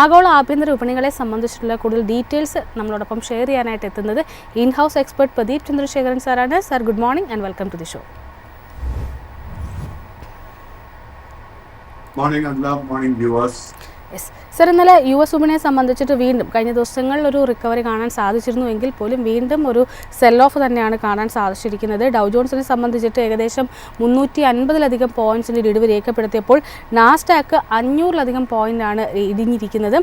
ആഗോള ആഭ്യന്തര വിപണികളെ സംബന്ധിച്ചിട്ടുള്ള കൂടുതൽ ഡീറ്റെയിൽസ് നമ്മളോടൊപ്പം ഷെയർ ചെയ്യാനായിട്ട് എത്തുന്നത് in house expert Pradeep Chandrasekharan സാറാണ്. Sir good morning and welcome to the show. Morning morning viewers. Yes sir ഇന്നലെ യു എസ് ഉമിനെ സംബന്ധിച്ചിട്ട് വീണ്ടും കഴിഞ്ഞ ദിവസങ്ങളിൽ ഒരു റിക്കവറി കാണാൻ സാധിച്ചിരുന്നു എങ്കിൽ പോലും വീണ്ടും ഒരു സെൽ ഓഫ് തന്നെയാണ് കാണാൻ സാധിച്ചിരിക്കുന്നത്. ഡൗ ജോൺസിനെ സംബന്ധിച്ചിട്ട് ഏകദേശം മുന്നൂറ്റി അൻപതിലധികം പോയിന്റ്സിന്റെ ഇടിവ് രേഖപ്പെടുത്തിയപ്പോൾ നാസ്റ്റാക്ക് അഞ്ഞൂറിലധികം പോയിന്റാണ് ഇടിഞ്ഞിരിക്കുന്നത്.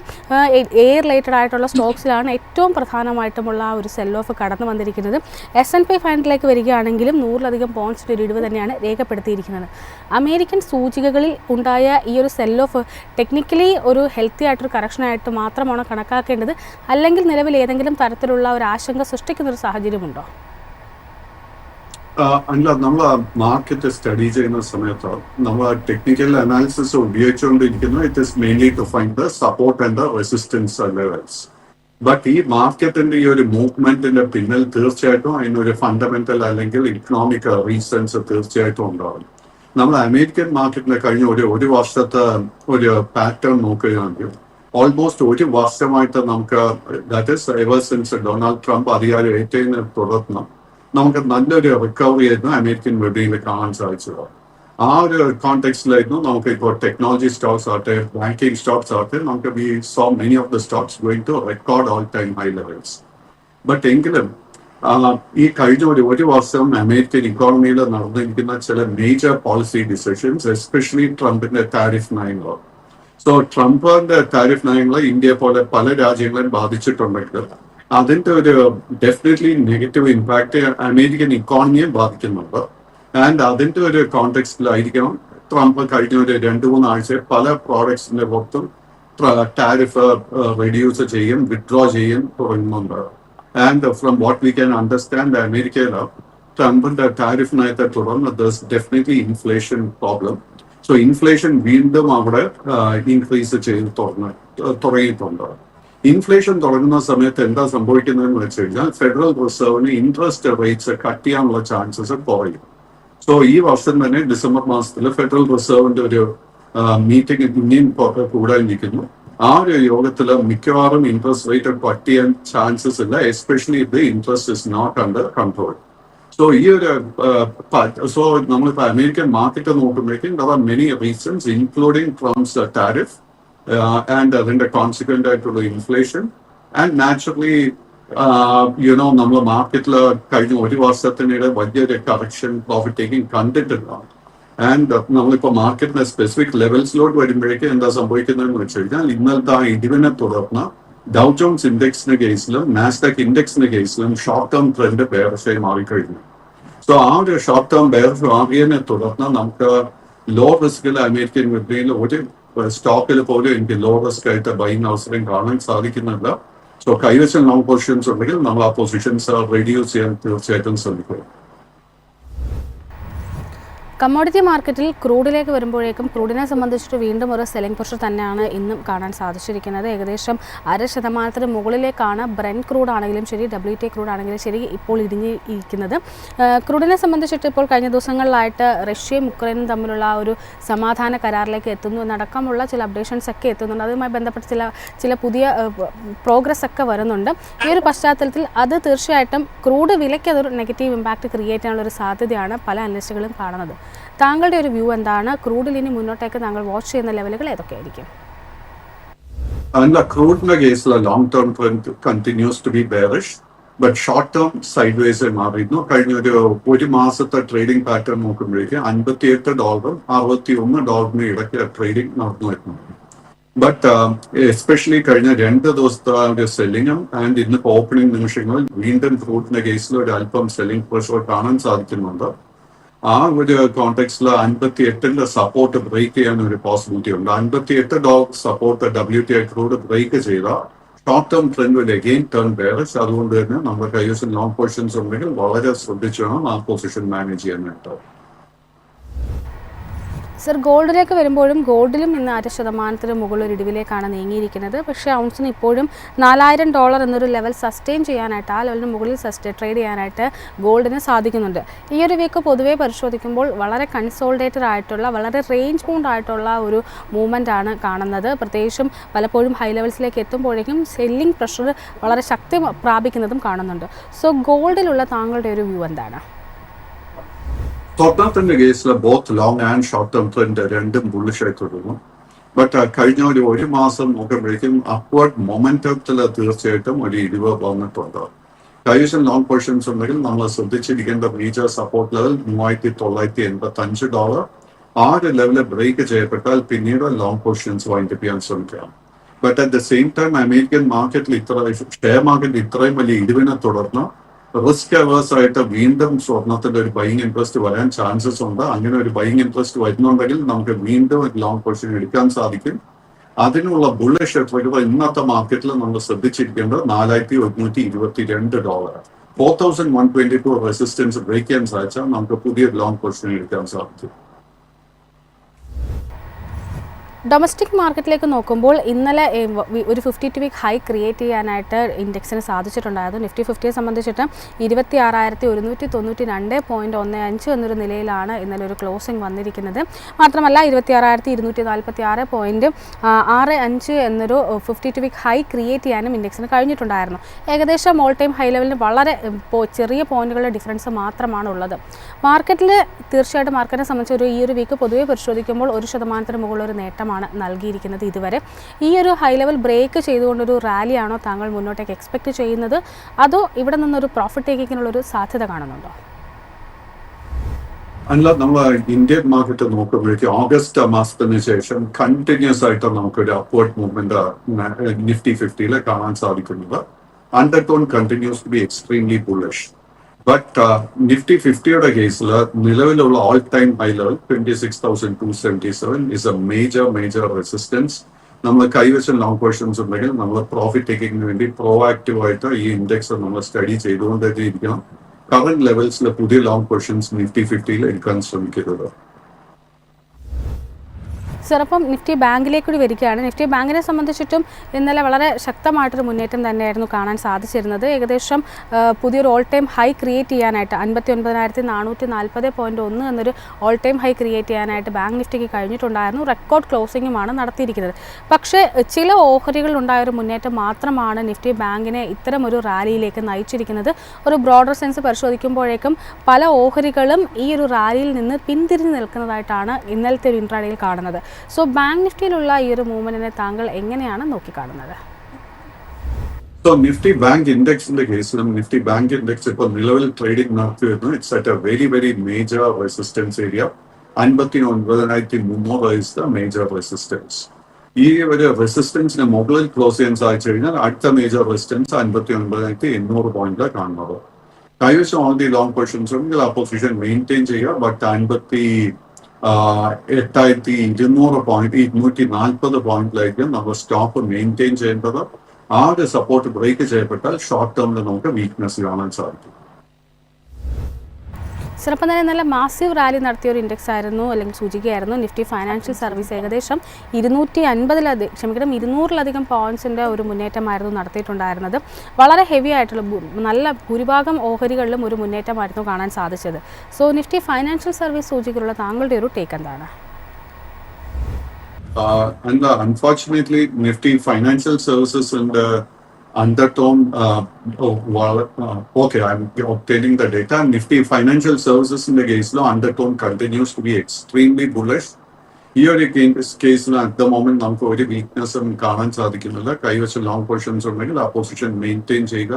എയർ റിലേറ്റഡ് ആയിട്ടുള്ള സ്റ്റോക്സിലാണ് ഏറ്റവും പ്രധാനമായിട്ടുമുള്ള ആ ഒരു സെൽ ഓഫ് കടന്നു വന്നിരിക്കുന്നത്. എസ് എൻ പി ഫൈനലിലേക്ക് വരികയാണെങ്കിലും നൂറിലധികം പോയിന്റ്സിന്റെ ഒരു ഇടിവ് തന്നെയാണ് രേഖപ്പെടുത്തിയിരിക്കുന്നത്. അമേരിക്കൻ സൂചികകളിൽ ഉണ്ടായ ഈ ഒരു സെൽ ഓഫ് ടെക്നിക്കലി ഒരു ഹെൽത്തി ആയിട്ടൊരു കറക്ഷനായിട്ട് മാത്രമാണോ കണക്കാക്കേണ്ടത്? അല്ലെങ്കിൽ നിലവിൽ ഏതെങ്കിലും തരത്തിലുള്ള ഒരു ആശങ്ക സൃഷ്ടിക്കുന്ന ഒരു സാഹചര്യമുണ്ടോ? അല്ല നമ്മൾ മാർക്കറ്റ് സ്റ്റഡി ചെയ്യുന്ന സമയത്ത് നമ്മൾ technical analysis ഉപയോഗിച്ചുകൊണ്ടിരിക്കുന്നത് it is mainly to find the support and the resistance levels but ഈ മാർക്കറ്റിന്റെ ഈ ഒരു മൂവ്മെന്റിന്റെ പിന്നിൽ തീർച്ചയായിട്ടും അതിനൊരു ഫണ്ടമെന്റൽ അല്ലെങ്കിൽ ഇക്കണോമിക് റീസൺസ് തീർച്ചയായിട്ടും ഉണ്ടാവും. നമ്മൾ അമേരിക്കൻ മാർക്കറ്റിലെ കഴിഞ്ഞ ഒരു ഒരു വർഷത്തെ ഒരു പാറ്റേൺ നോക്കുകയാണെങ്കിൽ ഓൾമോസ്റ്റ് ഒരു വർഷമായിട്ട് നമുക്ക് that is ever since Donald Trump അധികാരം ഏറ്റതിനെ തുടർന്ന് നമുക്ക് നല്ലൊരു റിക്കവറി ആയിരുന്നു അമേരിക്കൻ വിപണിയിൽ കാണാൻ സാധിച്ചത്. ആ ഒരു കോണ്ടെക്സ്റ്റിലായിരുന്നു നമുക്ക് ഇപ്പോൾ ടെക്നോളജി സ്റ്റോക്സ് ആകട്ടെ ബാങ്കിങ് സ്റ്റോക്സ് ആകട്ടെ നമുക്ക് we so many of the stocks going to record all time high levels but എങ്കിലും ഈ കഴിഞ്ഞ ഒരു ഒരു വർഷം അമേരിക്കൻ ഇക്കോണമിയിൽ നടന്നിരിക്കുന്ന ചില മേജർ പോളിസി ഡിസിഷൻസ് എസ്പെഷ്യലി ട്രംപിന്റെ താരിഫ് നയങ്ങൾ സോ ട്രംപിന്റെ താരിഫ് നയങ്ങൾ ഇന്ത്യ പോലെ പല രാജ്യങ്ങളെയും ബാധിച്ചിട്ടുണ്ടെങ്കിൽ അതിന്റെ ഒരു ഡെഫിനറ്റ്ലി നെഗറ്റീവ് ഇമ്പാക്ട് അമേരിക്കൻ ഇക്കോണമിയെ ബാധിക്കുന്നുണ്ട്. ആൻഡ് അതിന്റെ ഒരു കോണ്ടെക്സ്റ്റിലായിരിക്കണം ട്രംപ് കഴിഞ്ഞ ഒരു രണ്ട് മൂന്ന് ആഴ്ച പല പ്രോഡക്ട്സിന്റെ പുറത്തും ടാരിഫ് റെഡ്യൂസ് ചെയ്യും വിഡ്രോ ചെയ്യും തുടങ്ങുന്നുണ്ട്. And from what we can understand അമേരിക്കയിൽ ട്രംപിന്റെ ടാരിഫ് നയത്തെ തുടർന്ന് thus definitely inflation problem so inflation വീണ്ടും അവിടെ ഇൻക്രീസ് ചെയ്ത് തുറന്ന് തുടങ്ങിയിട്ടുണ്ട്. ഇൻഫ്ലേഷൻ തുടങ്ങുന്ന സമയത്ത് എന്താ സംഭവിക്കുന്നതെന്ന് വെച്ച് കഴിഞ്ഞാൽ ഫെഡറൽ റിസർവിന് ഇൻട്രസ്റ്റ് റേറ്റ്സ് കട്ട് ചെയ്യാനുള്ള ചാൻസസ് കുറയും. സോ ഈ വർഷം തന്നെ ഡിസംബർ മാസത്തിൽ ഫെഡറൽ റിസർവിന്റെ ഒരു മീറ്റിംഗ് ഇന്ത്യൻ കൂടാനിരിക്കുന്നു ആ ഒരു യോഗത്തിൽ മിക്കവാറും ഇൻട്രസ്റ്റ് റേറ്റ് കട്ട് ചെയ്യാൻ ചാൻസസ് ഇല്ല എസ്പെഷ്യലി ഇത് interest is not under control so ഈ ഒരു സോ നമ്മളിപ്പോ American market നോക്കുമ്പോഴേക്കും there many reasons including Trump's tariff and അതിന്റെ കോൺസിക്വന്റ് ആയിട്ടുള്ള inflation and naturally you know നമ്മൾ മാർക്കറ്റിൽ കഴിഞ്ഞ ഒരു വർഷത്തിനിടെ വലിയൊരു കറക്ഷൻ പ്രോഫിറ്റ് ടേക്കിംഗ് കണ്ടിട്ടില്ല. ആൻഡ് നമ്മളിപ്പോ മാർക്കറ്റിന്റെ സ്പെസിഫിക് ലെവൽസിലോട്ട് വരുമ്പോഴേക്ക് എന്താ സംഭവിക്കുന്നതെന്ന് വെച്ച് കഴിഞ്ഞാൽ ഇന്നലത്തെ ആ ഇടിവിനെ തുടർന്ന് ഡൗ ജോൺസ് ഇൻഡെക്സിന്റെ കേസിലും നാസ്ഡാക്ക് ഇൻഡെക്സിന്റെ കേസിലും ഷോർട്ട് ടേം ട്രെൻഡ് ബേർഷായി മാറിക്കഴിഞ്ഞു. സോ ആ ഒരു ഷോർട്ട് ടേം ബേർഷ് മാറിയതിനെ തുടർന്ന് നമുക്ക് ലോ റിസ്കിൽ അമേരിക്കൻ വിപണിയിൽ ഒരു സ്റ്റോക്കിൽ പോലും എനിക്ക് ലോ റിസ്ക് ആയിട്ട് ബൈങ് അവസരം കാണാൻ സാധിക്കുന്നില്ല. സോ കൈവശം ലോങ് പൊസിഷൻസ് ഉണ്ടെങ്കിൽ നമ്മൾ ആ പൊസിഷൻസ് റെഡ്യൂസ് ചെയ്യാൻ തീർച്ചയായിട്ടും ശ്രമിക്കുക കമ്മോഡിറ്റി മാർക്കറ്റിൽ ക്രൂഡിലേക്ക് വരുമ്പോഴേക്കും ക്രൂഡിനെ സംബന്ധിച്ചിട്ട് വീണ്ടും ഒരു സെല്ലിംഗ് പ്രഷർ തന്നെയാണ് ഇന്നും കാണാൻ സാധിച്ചിരിക്കുന്നത്. ഏകദേശം അര ശതമാനത്തിന് മുകളിലേക്കാണ് ബ്രെൻ ക്രൂഡ് ആണെങ്കിലും ശരി ഡബ്ല്യു ടി ക്രൂഡ് ആണെങ്കിലും ശരി ഇപ്പോൾ ഇടിഞ്ഞിരിക്കുന്നത്. ക്രൂഡിനെ സംബന്ധിച്ചിട്ട് ഇപ്പോൾ കഴിഞ്ഞ ദിവസങ്ങളിലായിട്ട് റഷ്യയും ഉക്രൈനും തമ്മിലുള്ള ആ ഒരു സമാധാന കരാറിലേക്ക് എത്തുന്നു എന്നടക്കമുള്ള ചില അപ്ഡേഷൻസ് ഒക്കെ എത്തുന്നുണ്ട്. അതുമായി ബന്ധപ്പെട്ട് ചില ചില പുതിയ പ്രോഗ്രസ് ഒക്കെ വരുന്നുണ്ട്. ഈ ഒരു പശ്ചാത്തലത്തിൽ അത് തീർച്ചയായിട്ടും ക്രൂഡ് വിലയ്ക്ക് അതൊരു നെഗറ്റീവ് ഇമ്പാക്റ്റ് ക്രിയേറ്റ് ചെയ്യാനുള്ള ഒരു സാധ്യതയാണ് പല അനലിസ്റ്റുകളും കാണുന്നത്. താങ്കളുടെ ഒരു വ്യൂ എന്താണ്? ക്രൂഡിൽ ഇനി മുന്നോട്ടേക്ക് താങ്കൾ വാച്ച് ചെയ്യുന്ന ലെവലുകൾ ഏതൊക്കെയായിരിക്കും? അല്ല ക്രൂഡിന്റെ കേസിൽ long term trend continues to be bearish but short term sideways മാറിയിരുന്നു. കഴിഞ്ഞ ഒരു ഒരു മാസത്തെ ട്രേഡിംഗ് പാറ്റേൺ നോക്കുമ്പോഴേക്ക് അൻപത്തിയെട്ട് ഡോളറും അറുപത്തി ഒന്ന് ഡോളറിന് ഇടയ്ക്ക് ട്രേഡിംഗ് നടന്നു വരുന്നു. ബട്ട് എസ്പെഷ്യലി കഴിഞ്ഞ രണ്ട് ദിവസത്തെ ഒരു സെല്ലിങ്ങും ആൻഡ് ഇന്ന് ഓപ്പണിംഗ് നിമിഷങ്ങളിൽ വീണ്ടും ക്രൂഡിന്റെ കേസിൽ ഒരു അല്പം സെല്ലിംഗ് പ്രഷർ കാണാൻ സാധിക്കുന്നുണ്ട്. ആ ഒരു കോണ്ടെക്സ്റ്റിൽ അൻപത്തി എട്ടിന്റെ സപ്പോർട്ട് ബ്രേക്ക് ചെയ്യാൻ ഒരു പോസിബിലിറ്റി ഉണ്ട്. അൻപത്തി എട്ട് dollar support W T I break ചെയ്ത short term trend will again turn bearish അതുകൊണ്ട് തന്നെ നമ്മുടെ കൈവശം ലോങ് പൊസിഷൻസ് ഉണ്ടെങ്കിൽ വളരെ ശ്രദ്ധിച്ചു വേണം ആ പൊസിഷൻ മാനേജ് ചെയ്യാനായിട്ട്. സർ ഗോൾഡിലേക്ക് വരുമ്പോഴും ഗോൾഡിലും ഇന്ന് അര ശതമാനത്തിന് മുകളിൽ ഒരു ഇടിവിലേക്കാണ് നീങ്ങിയിരിക്കുന്നത്. പക്ഷേ ഔൺസിന് ഇപ്പോഴും നാലായിരം ഡോളർ എന്നൊരു ലെവൽ സസ്റ്റെയിൻ ചെയ്യാനായിട്ട് ആ ലെവലിന് മുകളിൽ സസ്റ്റെ ട്രേഡ് ചെയ്യാനായിട്ട് ഗോൾഡിന് സാധിക്കുന്നുണ്ട്. ഈ ഒരു വീക്ക് പൊതുവേ പരിശോധിക്കുമ്പോൾ വളരെ കൺസോൾഡേറ്റഡ് ആയിട്ടുള്ള വളരെ റേഞ്ച് ബൗണ്ട് ആയിട്ടുള്ള ഒരു മൂവ്മെന്റ് ആണ് കാണുന്നത്. പ്രത്യേകിച്ചും പലപ്പോഴും ഹൈ ലെവൽസിലേക്ക് എത്തുമ്പോഴേക്കും സെല്ലിംഗ് പ്രഷർ വളരെ ശക്തി പ്രാപിക്കുന്നതും കാണുന്നുണ്ട്. സോ ഗോൾഡിലുള്ള താങ്കളുടെ ഒരു വ്യൂ എന്താണ്? സ്വർണത്തിന്റെ കേസിൽ both long and short term trend രണ്ടും ബുള്ളിഷായി തുടരുന്നു. ബട്ട് കഴിഞ്ഞ ഒരു ഒരു മാസം നോക്കുമ്പോഴേക്കും അപ്വേർഡ് മൊമെന്റത്തിൽ തീർച്ചയായിട്ടും ഒരു ഇടിവ് വന്നിട്ടുണ്ട് കൈവശം ലോങ് പൊസിഷൻസ് ഉണ്ടെങ്കിൽ നമ്മൾ ശ്രദ്ധിച്ചിരിക്കേണ്ട മേജർ സപ്പോർട്ട് ലെവൽ മൂവായിരത്തി തൊള്ളായിരത്തി എൺപത്തി അഞ്ച് ഡോളർ ആ ഒരു ലെവലിൽ ബ്രേക്ക് ചെയ്യപ്പെട്ടാൽ പിന്നീട് ലോങ് പൊസിഷൻസ് വൈൻഡപ്പ് ചെയ്യാൻ ശ്രമിക്കാം. But at the same time American മാർക്കറ്റിൽ ഇത്ര ഷെയർ മാർക്കറ്റിൽ ഇത്രയും വലിയ ഇടിവിനെ തുടർന്ന് റിസ്ക് അവേഴ്സ് ആയിട്ട് വീണ്ടും സ്വർണത്തിന്റെ ഒരു ബൈങ് ഇൻട്രസ്റ്റ് വരാൻ ചാൻസസ് ഉണ്ട്. അങ്ങനെ ഒരു ബൈങ് ഇൻട്രസ്റ്റ് വരുന്നുണ്ടെങ്കിൽ നമുക്ക് വീണ്ടും ഒരു ലോങ് പൊസിഷൻ എടുക്കാൻ സാധിക്കും. അതിനുള്ള ബുള്ളിഷ് എഫക്ട് ഇന്നത്തെ മാർക്കറ്റിൽ നമ്മൾ ശ്രദ്ധിച്ചിരിക്കേണ്ടത് നാലായിരത്തി ഒരുന്നൂറ്റി ഇരുപത്തി രണ്ട് dollar four thousand one twenty two resistance break ചെയ്യാൻ സാധിച്ചാൽ നമുക്ക് പുതിയ ലോങ് പൊസിഷൻ എടുക്കാൻ സാധിക്കും. ഡൊമസ്റ്റിക് മാർക്കറ്റിലേക്ക് നോക്കുമ്പോൾ ഇന്നലെ ഒരു fifty two week high create ചെയ്യാനായിട്ട് ഇൻഡെക്സിന് സാധിച്ചിട്ടുണ്ടായിരുന്നു. നിഫ്റ്റി ഫിഫ്റ്റിയെ സംബന്ധിച്ചിട്ട് ഇരുപത്തി ആറായിരത്തി ഒരുന്നൂറ്റി തൊണ്ണൂറ്റി രണ്ട് പോയിന്റ് ഒന്ന് അഞ്ച് എന്നൊരു നിലയിലാണ് ഇന്നലെ ഒരു ക്ലോസിംഗ് വന്നിരിക്കുന്നത്. മാത്രമല്ല ഇരുപത്തി ആറായിരത്തി ഇരുന്നൂറ്റി നാൽപ്പത്തി ആറ് പോയിന്റ് ആറ് അഞ്ച് എന്നൊരു fifty two week high create ചെയ്യാനും ഇൻഡെക്സിന് കഴിഞ്ഞിട്ടുണ്ടായിരുന്നു. ഏകദേശം ഓൾ ടൈം ഹൈ ലെവലിന് വളരെ ചെറിയ പോയിന്റുകളുടെ ഡിഫറൻസ് മാത്രമാണ് ഉള്ളത്. മാർക്കറ്റിൽ തീർച്ചയായിട്ടും മാർക്കറ്റിനെ സംബന്ധിച്ച് ഒരു ഈ ഒരു വീക്ക് പൊതുവെ പരിശോധിക്കുമ്പോൾ ഒരു ശതമാനത്തിന് മുകളിൽ ഒരു നേട്ടമാണ് നൽകിയിരിക്കുന്നത് ഇതുവരെ. ഈ ഒരു ഹൈ ലെവൽ ബ്രേക്ക് ചെയ്തുകൊണ്ടൊരു റാലിയാണോ താങ്കൾ മുന്നോട്ടേക്ക് എക്സ്പെക്ട് ചെയ്യുന്നത്? അതോ ഇവിടെ നിന്നൊരു പ്രോഫിറ്റ് ടേക്കിങ്ങിനുള്ള ഒരു സാധ്യത കാണുന്നുണ്ടോ? അല്ല നമ്മൾ ഇന്ത്യൻ മാർക്കറ്റ് നോക്കുമ്പോഴേക്കും ഓഗസ്റ്റ് മാസത്തിന് ശേഷം കണ്ടിന്യൂസ് ആയിട്ട് നമുക്കൊരു അപ്വേർഡ് മൂവ്മെന്റ് നിഫ്റ്റി ഫിഫ്റ്റിയിൽ കാണാൻ സാധിക്കുന്നത്. Under tone continues to be extremely bullish but Nifty ഫിഫ്റ്റിയുടെ കേസിൽ നിലവിലുള്ള all time high level twenty six thousand two seventy seven is a major major resistance നമ്മൾ കൈവശം ലോങ് പൊസിഷൻസ് ഉണ്ടെങ്കിൽ നമ്മൾ പ്രോഫിറ്റ് ടേക്കിങ്ങിന് വേണ്ടി പ്രോ ആയിട്ട് ഈ ഇൻഡെക്സ് നമ്മൾ സ്റ്റഡി ചെയ്തുകൊണ്ടേ ഇരിക്കണം കറന്റ് ലെവൽസിലെ പുതിയ ലോങ് പൊസിഷൻസ് നിഫ്റ്റി ഫിഫ്റ്റിയിൽ എടുക്കാൻ ശ്രമിക്കുന്നത് അപ്പം നിഫ്റ്റി ബാങ്കിലേക്ക് കൂടി വരികയാണ്. നിഫ്റ്റി ബാങ്കിനെ സംബന്ധിച്ചിട്ടും ഇന്നലെ വളരെ ശക്തമായിട്ടൊരു മുന്നേറ്റം തന്നെയായിരുന്നു കാണാൻ സാധിച്ചിരുന്നത്. ഏകദേശം പുതിയൊരു ഓൾ ടൈം ഹൈ ക്രിയേറ്റ് ചെയ്യാനായിട്ട് അൻപത്തി ഒൻപതിനായിരത്തി നാനൂറ്റി നാൽപ്പത് പോയിന്റ് ഒന്ന് എന്നൊരു ഓൾ ടൈം ഹൈ ക്രിയേറ്റ് ചെയ്യാനായിട്ട് ബാങ്ക് നിഫ്റ്റിക്ക് കഴിഞ്ഞിട്ടുണ്ടായിരുന്നു. റെക്കോർഡ് ക്ലോസിങ്ങുമാണ് നടത്തിയിരിക്കുന്നത്. പക്ഷേ ചില ഓഹരികൾ ഉണ്ടായൊരു മുന്നേറ്റം മാത്രമാണ് നിഫ്റ്റി ബാങ്കിനെ ഇത്തരം ഒരു റാലിയിലേക്ക് നയിച്ചിരിക്കുന്നത്. ഒരു ബ്രോഡർ സെൻസ് പരിശോധിക്കുമ്പോഴേക്കും പല ഓഹരികളും ഈ ഒരു റാലിയിൽ നിന്ന് പിന്തിരിഞ്ഞ് നിൽക്കുന്നതായിട്ടാണ് ഇന്നലത്തെ ഒരു ഇൻട്രാഡേയിൽ കാണുന്നത്. സോ ബാങ്ക് നിഫ്റ്റിയിലുള്ള ഈ ഒരു മൂവ്മെന്റിനെ താങ്കൾ എങ്ങനെയാണ് നോക്കിക്കാണുന്നത്? സോ നിഫ്റ്റി ബാങ്ക് ഇൻഡെക്സിന്റെ കേസിലും നിഫ്റ്റി ബാങ്ക് ഇൻഡെക്സ് ഇപ്പോൾ നിലവിൽ trading നടത്തിവരുന്നു. It's at a very very major resistance area അൻപത്തി ഒൻപതിനായിരത്തി മുന്നൂറ് ഇസ് ദ മേജർ റെസിസ്റ്റൻസ് ഈ ഒരു റെസിസ്റ്റൻസിന് മുകളിൽ ക്ലോസ് ചെയ്യാൻ സാധിച്ചു കഴിഞ്ഞാൽ അടുത്ത മേജർ റെസിസ്റ്റൻസ് അൻപത്തി ഒൻപതിനായിരത്തി എണ്ണൂറ് പോയിന്റ് കാണുന്നത് കൈവശം ഓൾറെഡി ലോങ് പൊസിഷൻസ് ഉണ്ടെങ്കിൽ ആ പൊസിഷൻ മെയിന്റെയിൻ ചെയ്യുക. ബട്ട് അൻപത്തി എട്ടായിരത്തി ഇരുന്നൂറ് പോയിന്റ് ഇരുന്നൂറ്റി നാൽപ്പത് പോയിന്റിലായിരിക്കും നമ്മൾ സ്റ്റോപ്പ് മെയിന്റെയിൻ ചെയ്യേണ്ടത്. ആ ഒരു സപ്പോർട്ട് ബ്രേക്ക് ചെയ്യപ്പെട്ടാൽ ഷോർട്ട് ടേമിൽ നമുക്ക് വീക്ക്നെസ് കാണാൻ സാധിക്കും. ചിലപ്പോൾ തന്നെ നല്ല മാസീവ് റാലി നടത്തിയ ഒരു ഇൻഡെക്സ് ആയിരുന്നു അല്ലെങ്കിൽ സൂചികയായിരുന്നു. നിഫ്റ്റി ഫൈനാൻഷ്യൽ സർവീസ് ഏകദേശം ഇരുന്നൂറ്റി അൻപതിലധികം ക്ഷമിക്കണം ഇരുന്നൂറിലധികം പോയിന്റ്സിന്റെ ഒരു മുന്നേറ്റമായിരുന്നു നടത്തിയിട്ടുണ്ടായിരുന്നത്. വളരെ ഹെവി ആയിട്ടുള്ള നല്ല ഭൂരിഭാഗം ഓഹരികളിലും ഒരു മുന്നേറ്റമായിരുന്നു കാണാൻ സാധിച്ചത്. സോ നിഫ്റ്റി ഫൈനാൻഷ്യൽ സർവീസ് സൂചികയിലുള്ള താങ്കളുടെ ഒരു ടേക്ക് എന്താണ്? Uh, and uh, unfortunately, Nifty Financial undertone. Uh, oh, well, uh, okay, I'm obtaining the data. Nifty Financial Services in the case law undertone continues to be extremely bullish. ഈ ഒരു കേസിൽ at the moment നമുക്ക് ഒരു വീക്ക്നെസ്സും കാണാൻ സാധിക്കുന്നില്ല കൈവശം long positions ഉണ്ടെങ്കിൽ ആ പൊസിഷൻ മെയിന്റെയിൻ ചെയ്യുക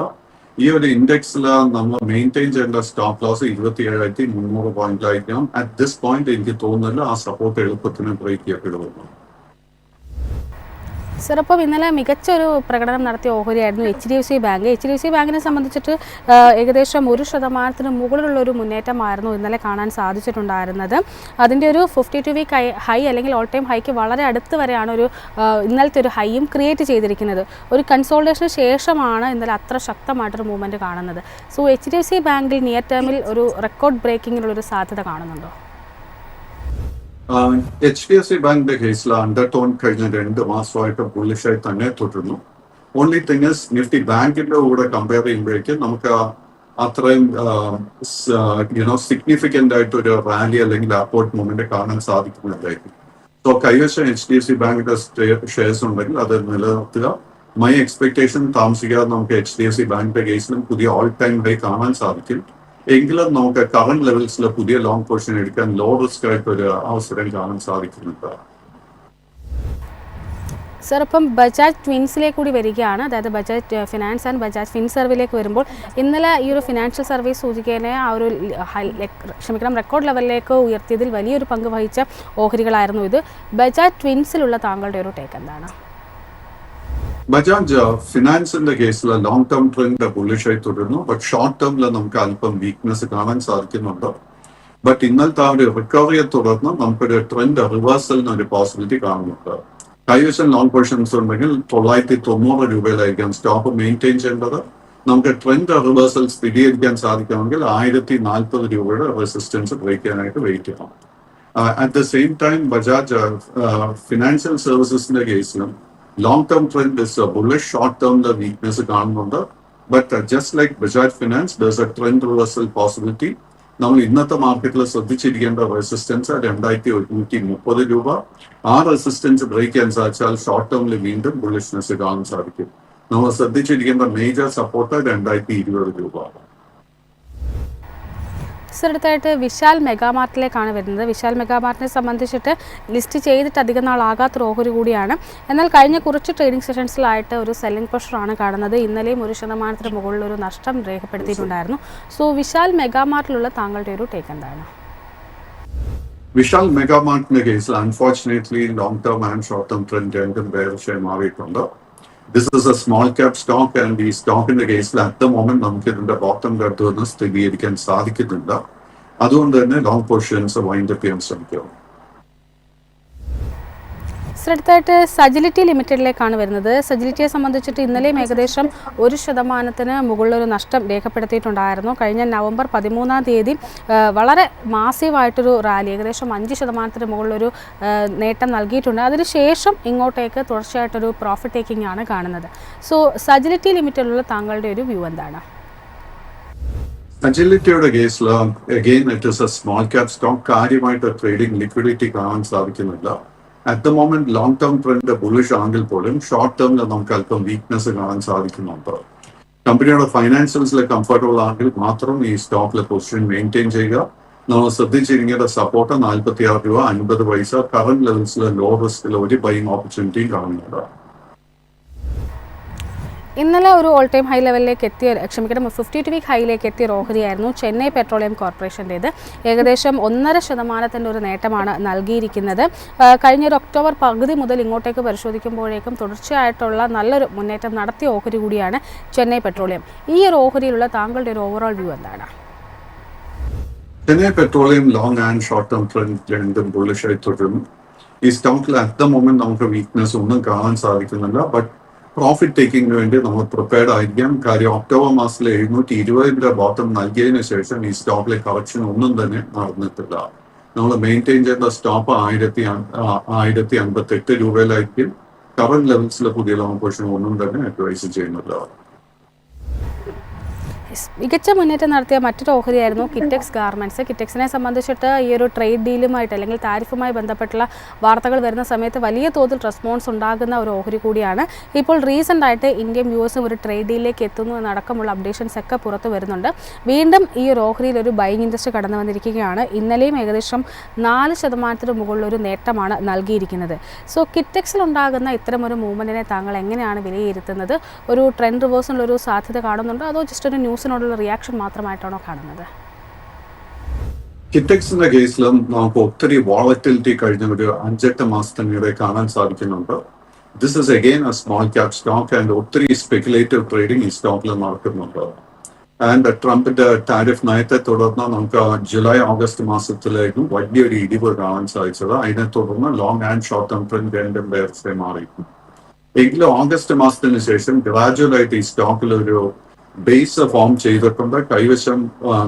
ഈ ഒരു ഇൻഡെക്സിൽ നമ്മൾ മെയിന്റെയിൻ ചെയ്യേണ്ട സ്റ്റോപ്പ് ലോസ് ഇരുപത്തി ഏഴായിരത്തി മുന്നൂറ് പോയിന്റ് ആയിരിക്കണം അറ്റ് ദിസ് പോയിന്റ് എനിക്ക് തോന്നുന്നില്ല ആ സപ്പോർട്ട് എളുപ്പത്തിന് ബ്രേക്ക് ചെയ്യപ്പെടുമെന്ന് സർ അപ്പം ഇന്നലെ മികച്ച ഒരു പ്രകടനം നടത്തിയ ഓഹരിയായിരുന്നു H D F C bank H D F C ബാങ്കിനെ സംബന്ധിച്ചിട്ട് ഏകദേശം ഒരു ശതമാനത്തിന് മുകളിലുള്ള ഒരു മുന്നേറ്റമായിരുന്നു ഇന്നലെ കാണാൻ സാധിച്ചിട്ടുണ്ടായിരുന്നത്. അതിന്റെ ഒരു ഫിഫ്റ്റി ടു വീക്ക് ഹൈ അല്ലെങ്കിൽ ഓൾ ടൈം ഹൈക്ക് വളരെ അടുത്ത് വരെയാണ് ഒരു ഇന്നലത്തെ ഒരു ഹൈയും ക്രിയേറ്റ് ചെയ്തിരിക്കുന്നത്. ഒരു കൺസോൾട്ടേഷന് ശേഷമാണ് ഇന്നലെ അത്ര ശക്തമായിട്ടൊരു മൂവ്മെന്റ് കാണുന്നത്. So H D F C ബാങ്കിൽ നിയർ ടേമിൽ ഒരു റെക്കോർഡ് ബ്രേക്കിങ്ങിനുള്ള ഒരു സാധ്യത കാണുന്നുണ്ടോ? എച്ച് ഡി എഫ് സി ബാങ്കിന്റെ കേസിൽ അണ്ടർ ടോൺ കഴിഞ്ഞ രണ്ട് മാസമായിട്ട് ബുള്ളിഷായി തന്നെ തുടരുന്നു. ഓൺലി തിങ് ഇസ് നിഫ്റ്റി ബാങ്കിന്റെ കൂടെ കമ്പയർ ചെയ്യുമ്പോഴേക്കും നമുക്ക് അത്രയും യുനോ സിഗ്നിഫിക്കന്റ് ആയിട്ട് ഒരു റാലി അല്ലെങ്കിൽ അപ്പോർട്ട് മൂവ്മെന്റ് കാണാൻ സാധിക്കുന്നുണ്ടായിരിക്കും. സോ കൈവശം എച്ച് ഡി എഫ് സി ബാങ്കിന്റെ ഷെയർസ് ഉണ്ടെങ്കിൽ അത് നിലനിർത്തുക. മൈ എക്സ്പെക്ടേഷൻ താമസിക്കാതെ നമുക്ക് എച്ച് ഡി എഫ് സി ബാങ്കിന്റെ കേസിലും പുതിയ ഓൾ ടൈം ഹൈ കാണാൻ സാധിക്കും. എങ്കിലും നമുക്ക് കറണ്ട് ലെവൽസിൽ പുതിയ ലോങ് പൊസിഷൻ എടുക്കാൻ ലോ റിസ്ക് ആയിട്ട് ഒരു അവസരം കാണാൻ സാധിക്കുന്നുണ്ട്? സർ ഇപ്പം ബജാജ് ട്വിൻസിലേക്ക് കൂടി വരികയാണ്. അതായത് Bajaj finance and Bajaj fin സർവിലേക്ക് വരുമ്പോൾ ഇന്നലെ ഈ ഒരു ഫിനാൻഷ്യൽ സർവീസ് സൂചികേനെ ആ ഒരു ക്ഷമിക്കണം റെക്കോർഡ് ലെവലിലേക്ക് ഉയർത്തിയതിൽ വലിയൊരു പങ്ക് വഹിച്ച ഓഹരികളായിരുന്നു ഇത്. ബജാജ് ട്വിൻസിലുള്ള താങ്കളുടെ ഒരു ടേക്ക് എന്താണ്? ബജാജ് ഫിനാൻസിന്റെ കേസിൽ ലോങ് ടേം ട്രെൻഡ് ബുള്ളിഷായി തുടരുന്നു. ബട്ട് ഷോർട്ട് ടേമിൽ നമുക്ക് അല്പം വീക്ക്നെസ് കാണാൻ സാധിക്കുന്നുണ്ട്. ബട്ട് ഇന്നലത്തെ ആ ഒരു റിക്കവറിയെ തുടർന്ന് നമുക്കൊരു ട്രെൻഡ് റിവേഴ്സലിന് ഒരു പോസിബിലിറ്റി കാണുന്നുണ്ട്. കൈവശം ലോങ് പൊസിഷൻസ് ഉണ്ടെങ്കിൽ തൊള്ളായിരത്തി തൊണ്ണൂറ് രൂപയിലായിരിക്കാം സ്റ്റോപ്പ് മെയിന്റെയിൻ ചെയ്യേണ്ടത്. നമുക്ക് ട്രെൻഡ് റിവേഴ്സൽ സ്ഥിരീകരിക്കാൻ സാധിക്കണമെങ്കിൽ ആയിരത്തി നാൽപ്പത് രൂപയുടെ റെസിസ്റ്റൻസ് ബ്രേക്ക് ചെയ്യാനായിട്ട് വെയിറ്റ് ചെയ്യണം. At the same time Bajaj financial സർവീസസിന്റെ കേസിലും long term trend is bullish short ടേമിലെ weakness കാണുന്നുണ്ട്. But just like Bajaj finance there a trend reversal possibility നമ്മൾ ഇന്നത്തെ മാർക്കറ്റിൽ ശ്രദ്ധിച്ചിരിക്കേണ്ട റെസിസ്റ്റൻസ് രണ്ടായിരത്തി ഒരുന്നൂറ്റി മുപ്പത് രൂപ. ആ റെസിസ്റ്റൻസ് ബ്രേക്ക് ചെയ്യാൻ സാധിച്ചാൽ ഷോർട്ട് ടേമിൽ വീണ്ടും ബുള്ളിഷ്നെസ് കാണാൻ സാധിക്കും. നമ്മൾ ശ്രദ്ധിച്ചിരിക്കേണ്ട മേജർ സപ്പോർട്ട് രണ്ടായിരത്തി ഇരുപത് രൂപ. അടുത്തായിട്ട് വിശാൽ മെഗാമാർട്ടിലേക്കാണ് വരുന്നത്. വിശാൽ മെഗാമാർട്ടിനെ സംബന്ധിച്ചിട്ട് ലിസ്റ്റ് ചെയ്തിട്ട് അധികം നാളാകാത്ത ഓഹരി കൂടിയാണ്. എന്നാൽ കഴിഞ്ഞ കുറച്ച് ട്രേഡിംഗ് സെഷൻസിലായിട്ട് ഒരു സെല്ലിംഗ് പ്രഷറാണ് കാണുന്നത്. ഇന്നലെയും ഒരു ശതമാനത്തിന് മുകളിൽ ഒരു നഷ്ടം രേഖപ്പെടുത്തിയിട്ടുണ്ടായിരുന്നു. സോ വിശാൽ മെഗാമാർട്ടിലുള്ള താങ്കളുടെ ഒരു ടേക്ക് എന്താണ്? വിശാൽ മെഗാമാർട്ടിന്റെ കേസിൽ unfortunately long term and short term trend രണ്ടും വേറെ മാറിയിട്ടുണ്ട്. This is a small cap stock and ഈ സ്റ്റോക്കിന്റെ കേസിൽ അറ്റ് ദ മൊമെന്റ് നമുക്ക് ഇതിന്റെ ബോട്ടം അടുത്ത് നിന്ന് സ്ഥിരീകരിക്കാൻ സാധിക്കുന്നുണ്ട് അതുകൊണ്ട് തന്നെ ലോങ് പൊസിഷൻസ് വൈൻഡപ്പ് ചെയ്യാൻ ശ്രമിക്കുക. അടുത്തായിട്ട് സജിലിറ്റി ലിമിറ്റഡിലേക്കാണ് വരുന്നത്. സജിലിറ്റിയെ സംബന്ധിച്ചിട്ട് ഇന്നലെയും ഏകദേശം ഒരു ശതമാനത്തിന് മുകളിലൊരു നഷ്ടം രേഖപ്പെടുത്തിയിട്ടുണ്ടായിരുന്നു. കഴിഞ്ഞ നവംബർ പതിമൂന്നാം തീയതി വളരെ മാസീവായിട്ടൊരു റാലി ഏകദേശം അഞ്ച് ശതമാനത്തിന് മുകളിലൊരു നേട്ടം നൽകിയിട്ടുണ്ട്. അതിനുശേഷം ഇങ്ങോട്ടേക്ക് തുടർച്ചയായിട്ടൊരു പ്രോഫിറ്റ് ടേക്കിംഗ് ആണ് കാണുന്നത്. സോ സജിലിറ്റി ലിമിറ്റഡിലുള്ള താങ്കളുടെ ഒരു വ്യൂ എന്താണ്? അജിലിറ്റിയുടെ കേസിൽ again it is a small cap stock കാര്യമായിട്ട് ട്രേഡിംഗ് ലിക്വിഡിറ്റി കാണാൻ സാധിക്കുന്നില്ല. At the moment long term trend bullish ആണെങ്കിൽ പോലും ഷോർട്ട് ടേമിൽ നമുക്ക് അല്പം വീക്ക്നെസ് കാണാൻ സാധിക്കുന്നുണ്ട് കമ്പനിയുടെ ഫൈനാൻഷ്യൽസിൽ കംഫർട്ടബിൾ ആണെങ്കിൽ മാത്രം ഈ സ്റ്റോക്കിലെ പൊസിഷൻ മെയിന്റെയിൻ ചെയ്യുക. നമ്മൾ ശ്രദ്ധിച്ചിരിക്കേണ്ട സപ്പോർട്ട് നാൽപ്പത്തി ആറ് രൂപ അൻപത് പൈസ. കറന്റ് ലെവൽസിലെ ലോ റിസ്കിൽ ഒരു ബൈങ് ഓപ്പർച്യൂണിറ്റിയും കാണുന്നുണ്ട്. ഇന്നലെ ഒരു ഓൾ ടൈം ഹൈ ലെവലിലേക്ക് എത്തിയ ക്ഷമിക്കണം ഫിഫ്റ്റി ടു വീക്ക് ഹൈയിലേക്ക് എത്തിയ ഓഹരിയായിരുന്നു ചെന്നൈ പെട്രോളിയം കോർപ്പറേഷന്റേത്. ഏകദേശം ഒന്നര ശതമാനത്തിന്റെ ഒരു നേട്ടമാണ് നൽകിയിരിക്കുന്നത്. കഴിഞ്ഞ ഒരു ഒക്ടോബർ പകുതി മുതൽ ഇങ്ങോട്ടേക്ക് പരിശോധിക്കുമ്പോഴേക്കും തുടർച്ചയായിട്ടുള്ള നല്ലൊരു മുന്നേറ്റം നടത്തിയ ഓഹരി കൂടിയാണ് ചെന്നൈ പെട്രോളിയം. ഈ ഒരു ഓഹരിയിലുള്ള താങ്കളുടെ ഒരു ഓവറോൾ വ്യൂ എന്താണ്? Chennai petroleum long and short term trend രണ്ടും ബുള്ളിഷായി തുടരും. ഈ സ്റ്റോക്കിൽ അറ്റ് ദ മൊമെന്റ് നമുക്ക് വീക്ക്നെസ് ഒന്നും കാണാൻ സാധിക്കുന്നില്ല. ബട്ട് പ്രോഫിറ്റ് ടേക്കിംഗിന് വേണ്ടി നമ്മൾ പ്രിപ്പയർഡ് ആയിരിക്കാം. കാര്യം ഒക്ടോബർ മാസത്തിലെ എഴുന്നൂറ്റി ഇരുപതിന്റെ ബോട്ടം നൽകിയതിനു ശേഷം ഈ സ്റ്റോക്കിലെ കറക്ഷൻ ഒന്നും തന്നെ നടന്നിട്ടില്ല. നമ്മൾ മെയിന്റെയിൻ ചെയ്ത സ്റ്റോപ്പ് ആയിരത്തി ആയിരത്തി അൻപത്തി എട്ട് രൂപയിലായിരിക്കും കറന്റ് ലെവൽസിലെ പുതിയ ലോങ് പൊസിഷൻ ഒന്നും തന്നെ അഡ്വൈസ് ചെയ്യുന്നില്ല. മികച്ച മുന്നേറ്റം നടത്തിയ മറ്റൊരു ഓഹരിയായിരുന്നു കിറ്റക്സ് ഗാർമെന്റ്സ് കിറ്റെക്സിനെ സംബന്ധിച്ചിട്ട് ഈ ഒരു ട്രേഡ് ഡീലുമായിട്ട് അല്ലെങ്കിൽ താരിഫുമായി ബന്ധപ്പെട്ടുള്ള വാർത്തകൾ വരുന്ന സമയത്ത് വലിയ തോതിൽ റെസ്പോൺസ് ഉണ്ടാകുന്ന ഒരു ഓഹരി കൂടിയാണ്. ഇപ്പോൾ റീസെന്റ് ആയിട്ട് ഇന്ത്യയും യു എസും ഒരു ട്രേഡ് ഡീലിലേക്ക് എത്തുന്നു എന്നടക്കമുള്ള അപ്ഡേഷൻസ് ഒക്കെ പുറത്തു വരുന്നുണ്ട്. വീണ്ടും ഈ ഒരു ഓഹരിയിൽ ഒരു ബൈങ് ഇൻട്രസ്റ്റ് കടന്നു വന്നിരിക്കുകയാണ്. ഇന്നലെയും ഏകദേശം നാല് ശതമാനത്തിന് മുകളിലൊരു നേട്ടമാണ് നൽകിയിരിക്കുന്നത്. സോ കിറ്റെക്സിൽ ഉണ്ടാകുന്ന ഇത്തരം ഒരു മൂവ്മെന്റിനെ താങ്കൾ എങ്ങനെയാണ് വിലയിരുത്തുന്നത്? ഒരു ട്രെൻഡ് റിവേഴ്സിനുള്ള ഒരു സാധ്യത കാണുന്നുണ്ടോ? അതോ ജസ്റ്റ് ഒരു ന്യൂസിനോടുള്ള റിയാക്ഷൻ മാത്രമായിട്ടാണോ കാണുന്നത്? കിറ്റക്സിന്റെ കേസിലും നമുക്ക് ഒത്തിരി വോളറ്റിലിറ്റി കഴിഞ്ഞ ഒരു അഞ്ചെട്ട് മാസത്തിനിടെ കാണാൻ സാധിക്കുന്നുണ്ട്. This is again a small cap stock and ഒത്തിരി സ്പെക്കുലേറ്റീവ് ട്രേഡിംഗ് ഈ സ്റ്റോക്കിൽ നടക്കുന്നുണ്ട്. ആൻഡ് ട്രംപിന്റെ ടാരിഫ് നയത്തെ തുടർന്ന് നമുക്ക് ജൂലൈ ഓഗസ്റ്റ് മാസത്തിലേക്കും വലിയൊരു ഇടിവ് കാണാൻ സാധിച്ചത്. അതിനെ തുടർന്ന് long and short term trend രണ്ടും പേർ മാറി. എങ്കിലും ഓഗസ്റ്റ് മാസത്തിന് ശേഷം ഗ്രാജുവൽ ആയിട്ട് ഈ സ്റ്റോക്കിൽ ഒരു ബേസ് ഫോം ചെയ്തിട്ടുണ്ട്. കൈവശം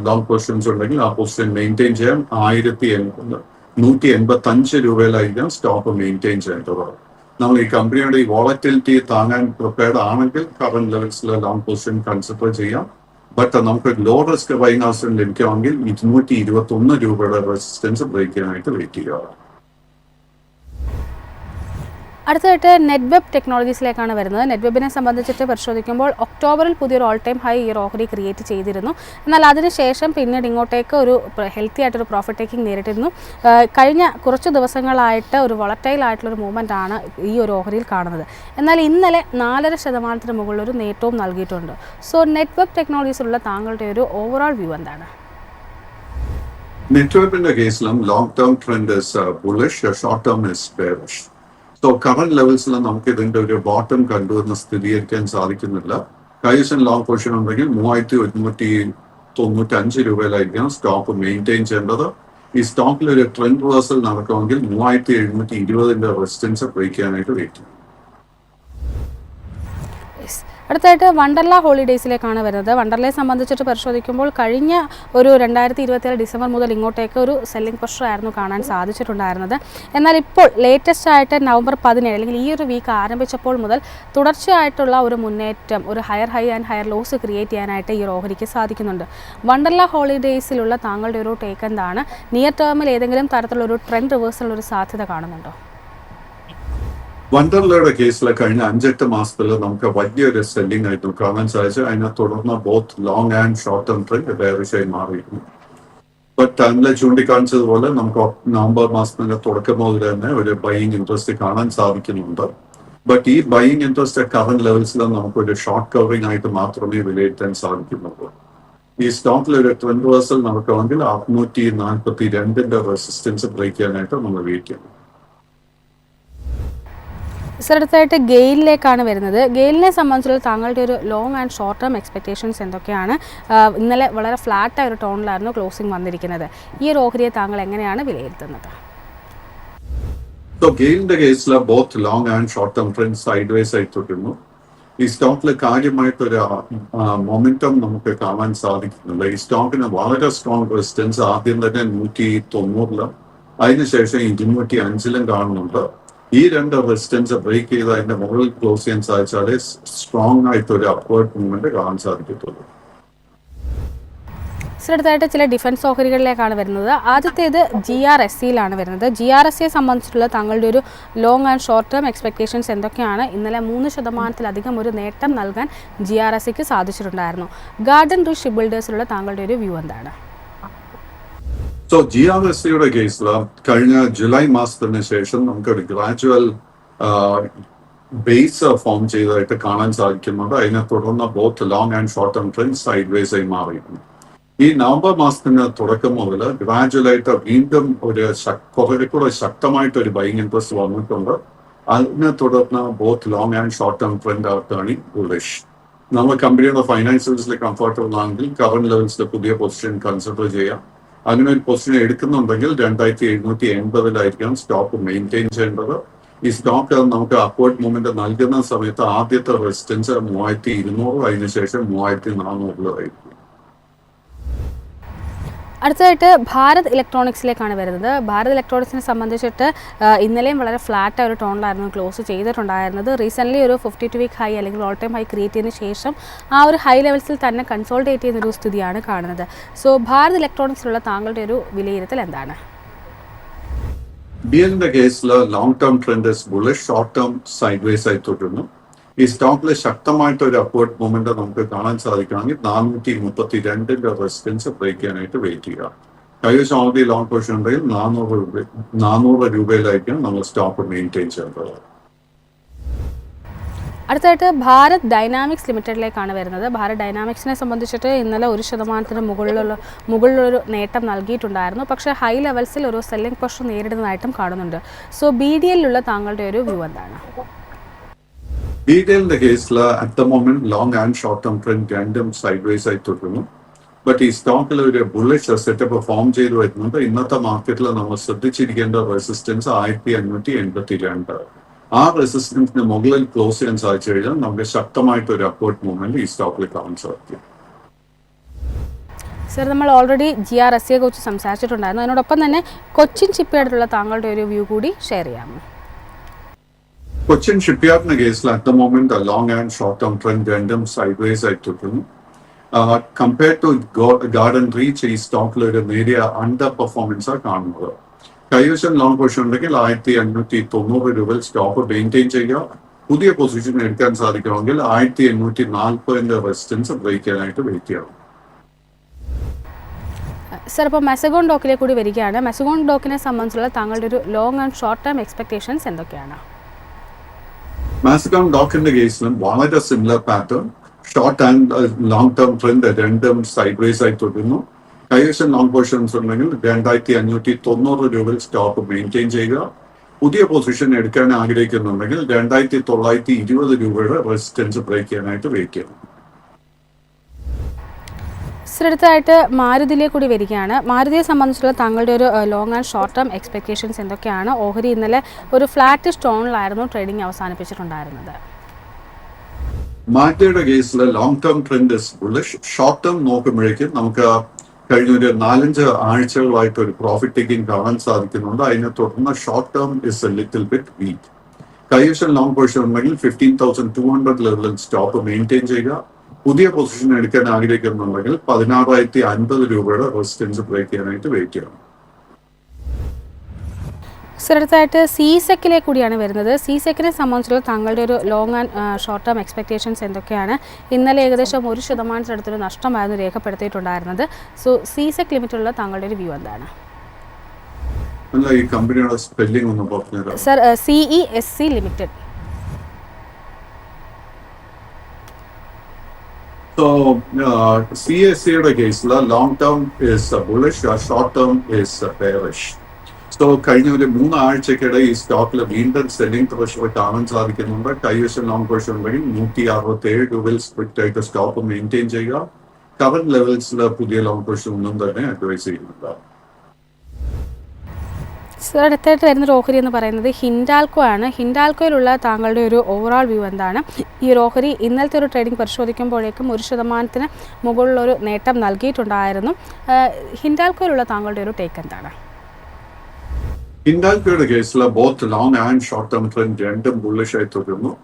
ലോങ് പൊസിഷൻസ് ഉണ്ടെങ്കിൽ ആ പൊസിഷൻ മെയിന്റെയിൻ ചെയ്യാൻ ആയിരത്തി നൂറ്റി എൺപത്തി അഞ്ച് രൂപയിലായിരിക്കാം സ്റ്റോക്ക് മെയിന്റെയിൻ ചെയ്യേണ്ടത്. നമ്മൾ ഈ കമ്പനിയുടെ ഈ വോളറ്റിലിറ്റി താങ്ങാൻ പ്രിപ്പയർഡ് ആണെങ്കിൽ കറന്റ് ലെവൽസിൽ ലോങ് പൊസിഷൻ കൺസിഡർ ചെയ്യാം. ബട്ട് നമുക്ക് ലോ റിസ്ക് ബൈങ് ഹൗസിൽ ലഭിക്കുകയാണെങ്കിൽ ഇരുന്നൂറ്റി ഇരുപത്തി ഒന്ന് രൂപയുടെ റെസിസ്റ്റൻസ് ബ്രേക്ക് ചെയ്യാനായിട്ട് വെയിറ്റ് ചെയ്യുക. അടുത്തതായിട്ട് നെറ്റ് വെബ് ടെക്നോളജീസിലേക്കാണ് വരുന്നത്. നെറ്റ് വെബിനെ സംബന്ധിച്ചിട്ട് പരിശോധിക്കുമ്പോൾ ഒക്ടോബറിൽ പുതിയൊരു ഓൾ ടൈം ഹൈ ഈ ഓഹരി ക്രിയേറ്റ് ചെയ്തിരുന്നു. എന്നാൽ അതിനുശേഷം പിന്നീട് ഇങ്ങോട്ടേക്ക് ഒരു ഹെൽത്തി ആയിട്ടൊരു പ്രോഫിറ്റ് ടേക്കിംഗ് നേരിട്ടിരുന്നു. കഴിഞ്ഞ കുറച്ച് ദിവസങ്ങളായിട്ട് ഒരു വളറ്റൈൽ ആയിട്ടുള്ളൊരു മൂവ്മെന്റ് ആണ് ഈ ഒരു ഓഹരിയിൽ കാണുന്നത്. എന്നാൽ ഇന്നലെ നാലര ശതമാനത്തിന് മുകളിൽ ഒരു നേട്ടവും നൽകിയിട്ടുണ്ട്. സോ നെറ്റ് വെബ് ടെക്നോളജീസിലുള്ള താങ്കളുടെ ഒരു ഓവറോൾ വ്യൂ എന്താണ്? നെറ്റ്വർക്കിന്റെ കേസിലും long term trend is short term is bearish so current ലെവൽസിൽ നമുക്ക് ഇതിന്റെ ഒരു ബോട്ടം കണ്ടുവന്ന് സ്ഥിരീകരിക്കാൻ സാധിക്കുന്നില്ല കൈസൻ ലോങ് പൊസിഷൻ ഉണ്ടെങ്കിൽ മൂവായിരത്തി ഒരുന്നൂറ്റി തൊണ്ണൂറ്റി അഞ്ച് രൂപയിലായിരിക്കണം സ്റ്റോക്ക് മെയിന്റെയിൻ ചെയ്യേണ്ടത് ഈ സ്റ്റോക്കിൽ ഒരു ട്രെൻഡ് റിവേഴ്സൽ നടക്കുമെങ്കിൽ മൂവായിരത്തി എഴുന്നൂറ്റി ഇരുപതിന്റെ റെസിസ്റ്റൻസ് ബ്രേക്ക് ചെയ്യാനായിട്ട് വെയിറ്റ് ചെയ്യും. അടുത്തായിട്ട് വണ്ടർല ഹോളിഡേയ്സിലേക്കാണ് വരുന്നത്. വണ്ടർലയെ സംബന്ധിച്ചിട്ട് പരിശോധിക്കുമ്പോൾ കഴിഞ്ഞ ഒരു രണ്ടായിരത്തി ഇരുപത്തിയേഴ് ഡിസംബർ മുതൽ ഇങ്ങോട്ടേക്ക് ഒരു സെല്ലിംഗ് പ്രഷർ ആയിരുന്നു കാണാൻ സാധിച്ചിട്ടുണ്ടായിരുന്നത്. എന്നാൽ ഇപ്പോൾ ലേറ്റസ്റ്റ് ആയിട്ട് നവംബർ പതിനേഴ് അല്ലെങ്കിൽ ഈ ഒരു വീക്ക് ആരംഭിച്ചപ്പോൾ മുതൽ തുടർച്ചയായിട്ടുള്ള ഒരു മുന്നേറ്റം ഒരു higher high and higher lows create ചെയ്യാനായിട്ട് ഈ ഓഹരിക്ക് സാധിക്കുന്നുണ്ട്. വണ്ടർല ഹോളിഡേയ്സിലുള്ള താങ്കളുടെ ഒരു ടേക്ക് എന്താണ്? നിയർ ടേമിൽ ഏതെങ്കിലും തരത്തിലുള്ള ഒരു ട്രെൻഡ് റിവേഴ്സലുള്ള ഒരു സാധ്യത കാണുന്നുണ്ടോ? വണ്ടർലയുടെ കേസിലെ കഴിഞ്ഞ അഞ്ചെട്ട് മാസത്തിൽ നമുക്ക് വലിയൊരു സെല്ലിംഗ് ആയിട്ട് കാണാൻ സാധിച്ചു അതിനെ തുടർന്ന് both long and short term trend ബേറിഷായി മാറിയിരുന്നു. ബട്ട് ടൈമിലെ ചൂണ്ടിക്കാണിച്ചതുപോലെ നമുക്ക് നവംബർ മാസത്തിന്റെ തുടക്കം മുതൽ തന്നെ ഒരു ബൈയിങ് ഇൻട്രസ്റ്റ് കാണാൻ സാധിക്കുന്നുണ്ട്. ബട്ട് ഈ ബൈയിങ് ഇൻട്രസ്റ്റ് കറന്റ് ലെവൽസിൽ നമുക്ക് ഒരു ഷോർട്ട് കവറിംഗ് ആയിട്ട് മാത്രമേ വിലയിരുത്താൻ സാധിക്കുന്നുള്ളൂ. ഈ സ്റ്റോക്കിൽ ഒരു ട്രെൻഡ് റിവേഴ്സൽ നടക്കുമെങ്കിൽ അറുന്നൂറ്റി നാൽപ്പത്തി രണ്ടിന്റെ റെസിസ്റ്റൻസ് ബ്രേക്ക് ചെയ്യാനായിട്ട് നമ്മൾ വെയിറ്റ് ചെയ്യണം സർ ഗെയിലിലേക്കാണ് വരുന്നത്. ഗെയിലിനെ സംബന്ധിച്ചുള്ള താങ്കളുടെ ഒരു long and short term expectations എന്തൊക്കെയാണ്? ഇന്നലെ വളരെ ഫ്ലാറ്റ് ആയ ഒരു ടോണിലായിരുന്നു ക്ലോസിംഗ് വന്നിരിക്കുന്നത്. ഈ ഒരു ഓഹരിയെ താങ്കൾ എങ്ങനെയാണ് വിലയിരുത്തുന്നത്? സോ ഗെയിലിന്റെ കേസിൽ both long and short term trend sideways ആയി ഈ സ്റ്റോക്കിൽ കാര്യമായിട്ടൊരു മൊമെന്റം നമുക്ക് കാണാൻ സാധിക്കുന്നില്ല ഈ സ്റ്റോക്കിന് വളരെ സ്ട്രോങ് റെസിസ്റ്റൻസ് ആദ്യം തന്നെ നൂറ്റി തൊണ്ണൂറിലും അതിനുശേഷം ഇരുന്നൂറ്റി അഞ്ചിലും കാണുന്നുണ്ട്. ഈ രണ്ട് റെസിസ്റ്റൻസ് ബ്രേക്ക് ചെയ്ത് അതിന്റെ മുകളിൽ ക്ലോസ് ചെയ്യാൻ സാധിച്ചാലേ സ്ട്രോങ് ആയിട്ട് ഒരു അപ്വേർഡ് മൂവ്മെന്റ് കാണാൻ സാധിക്കത്തുള്ളൂ. അടുത്തായിട്ട് ചില ഡിഫൻസ് ഓഹരികളിലേക്കാണ് വരുന്നത്. ആദ്യത്തേത് ജി ആർ എസ് സിയിലാണ് വരുന്നത്. ജി ആർ എസ് സിയെ സംബന്ധിച്ചിട്ടുള്ള താങ്കളുടെ ഒരു long and short term expectations എന്തൊക്കെയാണ്? ഇന്നലെ മൂന്ന് ശതമാനത്തിലധികം ഒരു നേട്ടം നൽകാൻ ജി ആർ എസ് സിക്ക് സാധിച്ചിട്ടുണ്ടായിരുന്നു. ഗാർഡൻ റിഷ് ഷിപ്പ് ബിൽഡേഴ്സിലുള്ള താങ്കളുടെ ഒരു വ്യൂ എന്താണ്? സോ ജി ആർ എസ് സിയുടെ കേസിൽ കഴിഞ്ഞ ജൂലൈ മാസത്തിന് ശേഷം നമുക്ക് ഒരു ഗ്രാജുവൽ ബേസ് ഫോം ചെയ്തതായിട്ട് കാണാൻ സാധിക്കുന്നുണ്ട്. അതിനെ തുടർന്ന് both long and short term trend sideways ആയി മാറിയിരുന്നു ഈ നവംബർ മാസത്തിന് തുടക്കം മുതൽ ഗ്രാജുവലായിട്ട് വീണ്ടും ഒരു കുറെ ശക്തമായിട്ട് ഒരു ബൈങ് ഇൻട്രസ്റ്റ് വന്നിട്ടുണ്ട്. അതിനെ തുടർന്ന് both long and short term trend are bullish നമ്മൾ കമ്പനിയുടെ ഫൈനാൻഷ്യൽസിൽ കംഫർട്ടബിൾ ആണെങ്കിൽ കറന്റ് ലെവൽസിൽ പുതിയ പൊസിഷൻ കൺസിഡർ ചെയ്യാം. അങ്ങനെ ഒരു പൊസിഷൻ എടുക്കുന്നുണ്ടെങ്കിൽ രണ്ടായിരത്തി എഴുന്നൂറ്റി എൺപതിലായിരിക്കണം സ്റ്റോപ്പ് മെയിന്റെയിൻ ചെയ്യേണ്ടത്. ഈ സ്റ്റോക്ക് നമുക്ക് അപ്വേർഡ് മൂവ്മെന്റ് നൽകുന്ന സമയത്ത് ആദ്യത്തെ റെസിസ്റ്റൻസ് മൂവായിരത്തി ഇരുന്നൂറ് അതിനുശേഷം മൂവായിരത്തി നാനൂറിലായിരിക്കും അടുത്തതായിട്ട് ഭാരത് ഇലക്ട്രോണിക്സിലേക്കാണ് വരുന്നത്. ഭാരത് ഇലക്ട്രോണിക്സിനെ സംബന്ധിച്ചിട്ട് ഇന്നലെയും വളരെ ഫ്ലാറ്റ് ഒരു ടോണിലായിരുന്നു ക്ലോസ് ചെയ്തിട്ടുണ്ടായിരുന്നത്. റീസെന്റ്ലി ഒരു ഫിഫ്റ്റി ടു വീക്ക് ഹൈ അല്ലെങ്കിൽ ഓൾ ടൈം ഹൈ ക്രിയേറ്റ് ചെയ്തതിന് ശേഷം ആ ഒരു ഹൈ ലെവൽസിൽ തന്നെ കൺസോൾട്ടേറ്റ് ചെയ്യുന്ന ഒരു സ്ഥിതിയാണ് കാണുന്നത്. സോ ഭാരത് ഇലക്ട്രോണിക്സിലുള്ള താങ്കളുടെ ഒരു വിലയിരുത്തൽ എന്താണ്? ബി എല്ലിന്റെ കേസിൽ long term trend bullish short term sideways ആയി തുടരുന്നു. ഈ സ്റ്റോക്കിൽ ശക്തമായിട്ട് ഒരു അപ്വേർഡ് മൂവ്മെന്റ് നമുക്ക് കാണാൻ സാധിക്കുകയാണെങ്കിൽ നാനൂറ്റി മുപ്പത്തി രണ്ടിന്റെ റെസിസ്റ്റൻസ് ബ്രേക്ക് ചെയ്യാനായിട്ട് വെയിറ്റ് ചെയ്യുക. കൈവശം ഓൾറെഡി ലോങ് പൊസിഷൻ ഉണ്ടെങ്കിൽ നാനൂറ് രൂപ നാനൂറ് രൂപയിലായിരിക്കും നമ്മൾ സ്റ്റോക്ക് മെയിന്റെയിൻ ചെയ്യേണ്ടത്. അടുത്തായിട്ട് ഭാരത് ഡൈനാമിക്സ് ലിമിറ്റഡിലേക്കാണ് വരുന്നത്. ഭാരത് ഡൈനാമിക്സിനെ സംബന്ധിച്ചിട്ട് ഇന്നലെ ഒരു ശതമാനത്തിന് മുകളിലുള്ള മുകളിലൊരു നേട്ടം നൽകിയിട്ടുണ്ടായിരുന്നു. പക്ഷേ ഹൈ ലെവൽസിൽ ഒരു സെല്ലിംഗ് പ്രഷർ നേരിടുന്നതായിട്ടും കാണുന്നുണ്ട്. സോ ബി ഡി എല്ലിലുള്ള താങ്കളുടെ ഒരു വ്യൂ എന്താണ്? ഡീറ്റെയിലിന്റെ കേസിൽ at the moment long and short term trend രണ്ടും സൈഡ് വേസ് ആയി തുടരുന്നു. ബട്ട് ഈ സ്റ്റോക്കിൽ ഒരു ബുള്ളിഷ് സെറ്റപ്പ് ഫോം ചെയ്ത് വരുന്നുണ്ട്. ഇന്നത്തെ മാർക്കറ്റിൽ നമ്മൾ ശ്രദ്ധിച്ചിരിക്കേണ്ട റെസിസ്റ്റൻസ് ആയിരത്തി അഞ്ഞൂറ്റി എൺപത്തി രണ്ട് ആ റെസിസ്റ്റൻസിന് മുകളിൽ ക്ലോസ് ചെയ്യാൻ സാധിച്ചു കഴിഞ്ഞാൽ നമുക്ക് ശക്തമായിട്ട് ഒരു അപ്പോർട്ട് മൂവ്മെന്റ് ഈ സ്റ്റോക്കിൽ കാണാൻ സാധിക്കും. സർ നമ്മൾ ഓൾറെഡി ജി ആർ എസ് സിയെ കുറിച്ച് സംസാരിച്ചിട്ടുണ്ടായിരുന്നു. അതിനോടൊപ്പം തന്നെ കൊച്ചിൻ ചിപ്പയായിട്ടുള്ള താങ്കളുടെ ഒരു വ്യൂ കൂടി ഷെയർ ചെയ്യാമോ കൊച്ചിൻ ഷിപ്പ്യാർഡിന് കേസിൽ at the moment long and short term trend രണ്ടും സൈഡ്വേസ് ആയിട്ടിരുന്നു കമ്പയർഡ് ടു ഗാർഡൻ റീച്ച് ഈ സ്റ്റോക്കിൽ ഒരു നേരിയ അണ്ടർ പെർഫോമൻസ് കാണുന്നത് കൈവശം ലോങ് പൊസിഷൻ ഉണ്ടെങ്കിൽ ആയിരത്തി എണ്ണൂറ്റി തൊണ്ണൂറ് രൂപയിൽ സ്റ്റോക്ക് മെയിന്റെയിൻ ചെയ്യുക പുതിയ പൊസിഷൻ എടുക്കാൻ സാധിക്കുമെങ്കിൽ ആയിരത്തി എണ്ണൂറ്റി നാൽപ്പതിന്റെ റെസിസ്റ്റൻസ് ബ്രേക്ക് ചെയ്യാനായിട്ട് വെയിറ്റ് ചെയ്യണം സർ ഇപ്പോൾ മെസഗോൺ ഡോക്കിലേക്ക് കൂടി വരികയാണ്. മെസഗോൺ ഡോക്കിനെ സംബന്ധിച്ചുള്ള താങ്കളുടെ ഒരു long and short term expectations എന്തൊക്കെയാണ്? മാസിക്കോൺ ഡോക്കിന്റെ കേസിലും വളരെ similar pattern short and long term trend രണ്ടും സൈഡ്വേസ് ആയി തുടരുന്നു കൈവശം ലോങ് പൊസിഷൻസ് ഉണ്ടെങ്കിൽ രണ്ടായിരത്തി അഞ്ഞൂറ്റി തൊണ്ണൂറ് രൂപയിൽ സ്റ്റോക്ക് മെയിന്റെയിൻ ചെയ്യുക. പുതിയ പൊസിഷൻ എടുക്കാൻ ആഗ്രഹിക്കുന്നുണ്ടെങ്കിൽ രണ്ടായിരത്തി തൊള്ളായിരത്തി ഇരുപത് രൂപയുടെ റെസിസ്റ്റൻസ് ബ്രേക്ക് ചെയ്യാനായിട്ട് വെയിറ്റ് ചെയ്യണം. സർ അടുത്തതായിട്ട് മാരുതിയിലേക്ക് കൂടി വരികയാണ്. മാരുതിയെ സംബന്ധിച്ചുള്ള താങ്കളുടെ ഒരു long and short term expectations എന്തൊക്കെയാണ്? ഓഹരി ഇന്നലെ ഒരു ഫ്ലാറ്റ് സ്റ്റോണിലായിരുന്നു ട്രേഡിംഗ് അവസാനിപ്പിച്ചിട്ടുണ്ടായിരുന്നത്. മാറ്റയുടെ കേസിൽ long term trend bullish short term നോക്കുമ്പോഴേക്കും നമുക്ക് കഴിഞ്ഞ ഒരു നാലഞ്ച് ആഴ്ചകളായിട്ട് ഒരു പ്രോഫിറ്റ് ടേക്കിംഗ് കാണാൻ സാധിക്കുന്നുണ്ട്. അതിനെ തുടർന്ന് short term is a little bit weak കൈവശം ലോങ് പൊസിഷൻ ഉണ്ടെങ്കിൽ ഫിഫ്റ്റീൻ തൗസൻഡ് ടു ഹൺഡ്രഡ് ലെവലിൽ സ്റ്റോപ്പ് മെയിന്റെയിൻ ചെയ്യുക. പുതിയ പൊസിഷൻ എടുക്കാൻ ആഗ്രഹിക്കുന്നുണ്ടെങ്കിൽ പതിനാറായിരത്തി അൻപത് രൂപയുടെ റെസിസ്റ്റൻസ് ബ്രേക്ക് ചെയ്യാനായിട്ട് വെയിറ്റ് ചെയ്യണം. സർ അടുത്തതായിട്ട് സി സെക്കിലേക്ക് കൂടിയാണ് വരുന്നത്. സി സെക്കിനെ സംബന്ധിച്ചുള്ള താങ്കളുടെ ഒരു long and short term expectations എന്തൊക്കെയാണ്? ഇന്നലെ ഏകദേശം ഒരു ശതമാനത്തിനടുത്തൊരു നഷ്ടമായിരുന്നു രേഖപ്പെടുത്തിയിട്ടുണ്ടായിരുന്നത്. സോ സി സെക് ലിമിറ്റുള്ള താങ്കളുടെ ഒരു വ്യൂ എന്താണ്? Sir C E S C limited So, uh, CSCയുടെ കേസിൽ long term is bullish short term is bearish so കഴിഞ്ഞ ഒരു മൂന്നാഴ്ചക്കിടെ ഈ സ്റ്റോക്കിൽ വീണ്ടും സെല്ലിംഗ് പ്രഷർ കാണാൻ സാധിക്കുന്നുണ്ട്. കൈവശം ലോങ് പ്രഷർ ഉണ്ടെങ്കിൽ നൂറ്റി അറുപത്തി ഏഴ് രൂപയിൽ സ്ട്രിക്റ്റ് ആയിട്ട് സ്റ്റോക്ക് മെയിന്റെയിൻ ചെയ്യുക. കറന്റ് ലെവൽസിൽ പുതിയ ലോങ് പ്രഷർ ഒന്നും തന്നെ അഡ്വൈസ് ചെയ്യുന്നുണ്ട് അടുത്തായിട്ട് വരുന്ന ഓഹരി എന്ന് പറയുന്നത് ഹിൻഡാൽക്കോ ആണ്. ഹിൻഡാൽക്കോയിലുള്ള താങ്കളുടെ ഒരു ഓവറോൾ വ്യൂ എന്താണ്? ഈ ഓഹരി ഇന്നലത്തെ ഒരു ട്രേഡിംഗ് പരിശോധിക്കുമ്പോഴേക്കും ഒരു ശതമാനത്തിന് മുകളിലൊരു നേട്ടം നൽകിയിട്ടുണ്ടായിരുന്നു. ഹിൻഡാൽക്കോയിലുള്ള താങ്കളുടെ ഒരു ടേക്ക് എന്താണ്? ഹിൻഡാൽക്കോയുടെ കേസിൽ both long and short term trend രണ്ടും ബുള്ളിഷ് ആയി തുടരുന്നു.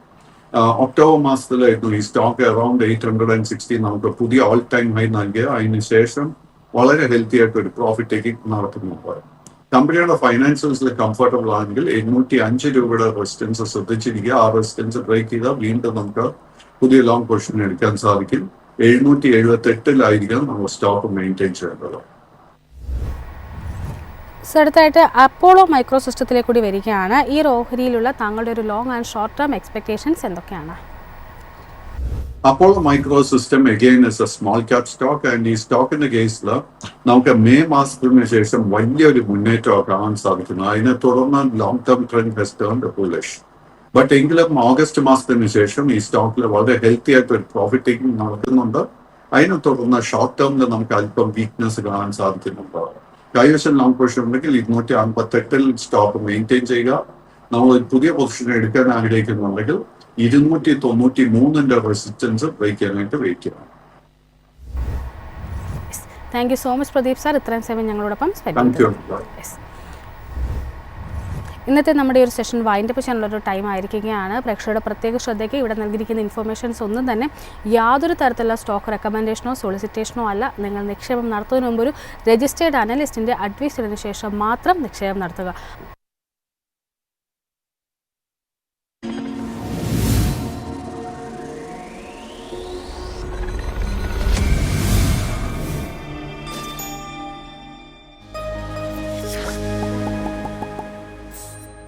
ഒക്ടോബർ മാസത്തിലായിരുന്നു ഈ stock around eight hundred and sixty നമുക്ക് പുതിയ ഓൾ ടൈം ഹൈ നൽകിയ അതിനുശേഷം വളരെ ഹെൽത്തി ആയിട്ട് ഒരു പ്രോഫിറ്റ് ടേക്കിംഗ് നടത്തുന്നുണ്ട് കമ്പനിയുടെ ഫൈനാൻഷ്യൽസിൽ കംഫർട്ടബിൾ ആണെങ്കിൽ എണ്ണൂറ്റി അഞ്ച് രൂപയുടെ റെസിസ്റ്റൻസ് ശ്രദ്ധിച്ചിരിക്കുക. ആ റെസിസ്റ്റൻസ് ബ്രേക്ക് ചെയ്താൽ വീണ്ടും നമുക്ക് പുതിയ ലോങ് പൊസിഷൻ എടുക്കാൻ സാധിക്കും. എഴുന്നൂറ്റി എഴുപത്തി എട്ടിലായിരിക്കണം നമ്മൾ സ്റ്റോക്ക് മെയിന്റെയിൻ ചെയ്യേണ്ടത്. സർ അടുത്തായിട്ട് അപ്പോളോ മൈക്രോ സിസ്റ്റത്തിലേക്ക് കൂടി വരികയാണ്. ഈ ഓഹരിയിലുള്ള താങ്കളുടെ ഒരു long and short term expectations എന്തൊക്കെയാണ്? Apollo micro system again is a small cap stock and ഈ സ്റ്റോക്കിന്റെ കേസിൽ നമുക്ക് മെയ് മാസത്തിന് ശേഷം വലിയൊരു മുന്നേറ്റം കാണാൻ സാധിക്കുന്നു. അതിനെ തുടർന്ന് long term trend has turn but എങ്കിലും ഓഗസ്റ്റ് മാസത്തിന് ശേഷം ഈ സ്റ്റോക്കിൽ വളരെ ഹെൽത്തി ആയിട്ട് ഒരു പ്രോഫിറ്റ് ടേക്കിംഗ് നടക്കുന്നുണ്ട്. അതിനെ തുടർന്ന് ഷോർട്ട് ടേമിൽ നമുക്ക് അല്പം വീക്ക്നെസ് കാണാൻ സാധിക്കുന്നുണ്ട്. കൈവശം ലോങ് പൊസിഷൻ ഉണ്ടെങ്കിൽ ഇരുന്നൂറ്റി അമ്പത്തെട്ടിൽ സ്റ്റോക്ക് മെയിന്റെയിൻ ചെയ്യുക. നമ്മൾ പുതിയ പൊസിഷൻ എടുക്കാൻ ആഗ്രഹിക്കുന്നുണ്ടെങ്കിൽ ഇരുന്നൂറ്റി തൊണ്ണൂറ്റി മൂന്നിന്റെ റെസിസ്റ്റൻസ് ബ്രേക്ക് ചെയ്യാനായിട്ട് വെയിറ്റ് ചെയ്യണം. Thank you so much Pradeep sir ഇത്രയും സമയം ഞങ്ങളോടൊപ്പം ഇന്നത്തെ നമ്മുടെ ഒരു സെഷൻ വൈൻഡപ്പ് ചെയ്യാനുള്ളൊരു ടൈം ആയിരിക്കുകയാണ്. പ്രേക്ഷകരുടെ പ്രത്യേക ശ്രദ്ധയ്ക്ക് ഇവിടെ നൽകിയിരിക്കുന്ന ഇൻഫർമേഷൻസ് ഒന്നും തന്നെ യാതൊരു തരത്തിലുള്ള സ്റ്റോക്ക് റെക്കമെൻഡേഷനോ സോളിസിറ്റേഷനോ അല്ല. നിങ്ങൾ നിക്ഷേപം നടത്തുന്നതിന് മുമ്പ് ഒരു രജിസ്റ്റേർഡ് അനലിസ്റ്റിന്റെ അഡ്വൈസിന് ശേഷം മാത്രം നിക്ഷേപം നടത്തുക.